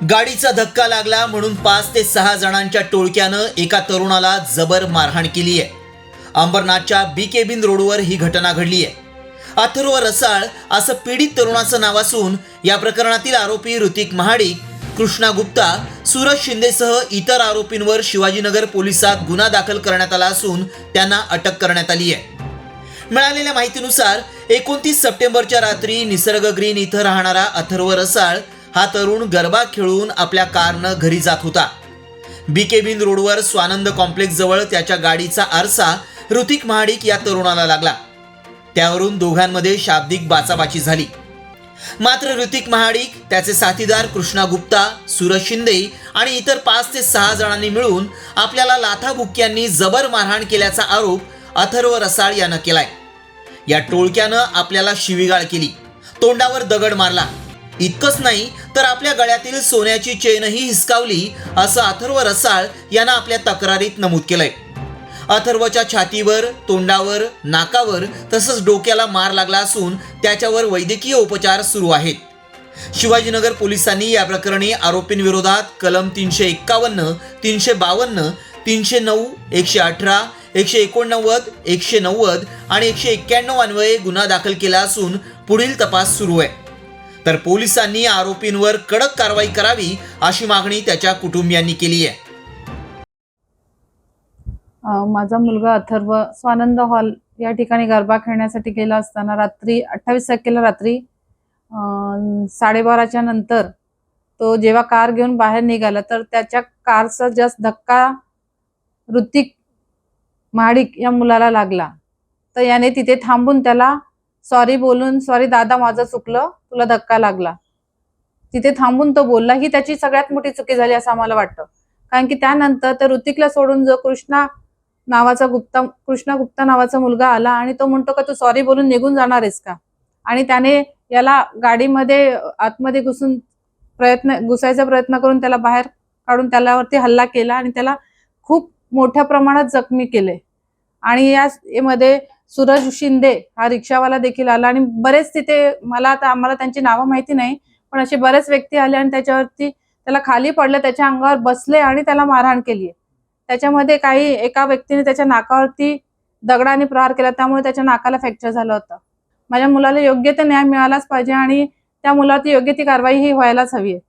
गाडीचा धक्का लागला म्हणून पाच ते सहा जणांच्या टोळक्यानं एका तरुणाला जबर मारहाण केली आहे. अंबरनाथच्या बी केबिन रोडवर ही घटना घडली आहे. अथर्व रसाळ असं पीडित तरुणाचं नाव असून या प्रकरणातील आरोपी ऋतिक महाडिक कृष्णा गुप्ता सूरज शिंदेसह इतर आरोपींवर शिवाजीनगर पोलिसात गुन्हा दाखल करण्यात आला असून त्यांना अटक करण्यात आली आहे. मिळालेल्या माहितीनुसार एकोणतीस सप्टेंबरच्या रात्री निसर्ग ग्रीन इथं राहणारा अथर्व रसाळ हा तरुण गरबा खेळून आपल्या कारनं घरी जात होता. बीकेबिन रोडवर स्वानंद कॉम्प्लेक्स जवळ त्याच्या गाडीचा आरसा ऋतिक महाडिक या तरुणाला लागला. त्यावरून दोघांमध्ये शाब्दिक बाचाबाची झाली. मात्र ऋतिक महाडिक त्याचे साथीदार कृष्णा गुप्ता सूरज शिंदे आणि इतर पाच ते सहा जणांनी मिळून आपल्याला लाथाबुक्क्यांनी जबर मारहाण केल्याचा आरोप अथर्व रसाळ यानं केलाय. या टोळक्यानं आपल्याला शिवीगाळ केली. तोंडावर दगड मारला. इतकंच नाही तर आपल्या गळ्यातील सोन्याची चेनही हिसकावली असं अथर्व रसाळ यानं आपल्या तक्रारीत नमूद केलंय. अथर्वच्या छातीवर तोंडावर नाकावर तसंच डोक्याला मार लागला असून त्याच्यावर वैद्यकीय उपचार सुरू आहेत. शिवाजीनगर पोलिसांनी या प्रकरणी आरोपींविरोधात कलम तीनशे एक्कावन्न तीनशे बावन्न तीनशे नऊ एकशे अठरा एकशे एकोणनव्वद एकशे नव्वद आणि एकशे एक्क्याण्णव अन्वये गुन्हा दाखल केला असून पुढील तपास सुरू आहे. तर पोलिसांनी आरोपींवर कडक कारवाई करावी अशी मागणी त्याच्या कुटुंबियांनी केली आहे. माझा मुलगा अथर्व स्वानंद हॉल या ठिकाणी गरबा खेळण्यासाठी गेला असताना रात्री अठ्ठावीस तारखेला रात्री साडेबाराच्या नंतर तो जेव्हा कार घेऊन बाहेर निघाला तर त्याच्या कारचा जस्ट धक्का ऋतिक महाडिक या मुलाला लागला. तर याने तिथे थांबून त्याला सॉरी बोलून सॉरी दादा माझं चुकलं तुला धक्का लागला. तिथे थांबून तो बोलला ही त्याची सगळ्यात मोठी चुकी झाली असं आम्हाला वाटतं. कारण की त्यानंतर तर ऋतिकला सोडून जो कृष्णा नावाचा गुप्ता कृष्णा गुप्ता नावाचा मुलगा आला आणि तो म्हणतो का तू सॉरी बोलून निघून जाणार आहेस का? आणि त्याने याला गाडीमध्ये आतमध्ये घुसून प्रयत्न घुसायचा प्रयत्न करून त्याला बाहेर काढून त्यालावरती हल्ला केला आणि त्याला खूप मोठ्या प्रमाणात जखमी केले. आणि या मध्ये सूरज शिंदे हा रिक्षावाला देखील आला आणि बरेच तिथे मला आता आम्हाला त्यांची नावं माहिती नाही पण असे बरेच व्यक्ती आले आणि त्याच्यावरती त्याला खाली पडलं त्याच्या अंगावर बसले आणि त्याला मारहाण केली त्याच्यामध्ये काही एका व्यक्तीने त्याच्या नाकावरती दगडाने प्रहार केला त्यामुळे त्याच्या नाकाला फ्रॅक्चर झालं होतं. माझ्या मुलाला योग्य ते न्याय मिळालाच पाहिजे आणि त्या मुलावरती योग्य ती कारवाई ही व्हायलाच हवी आहे.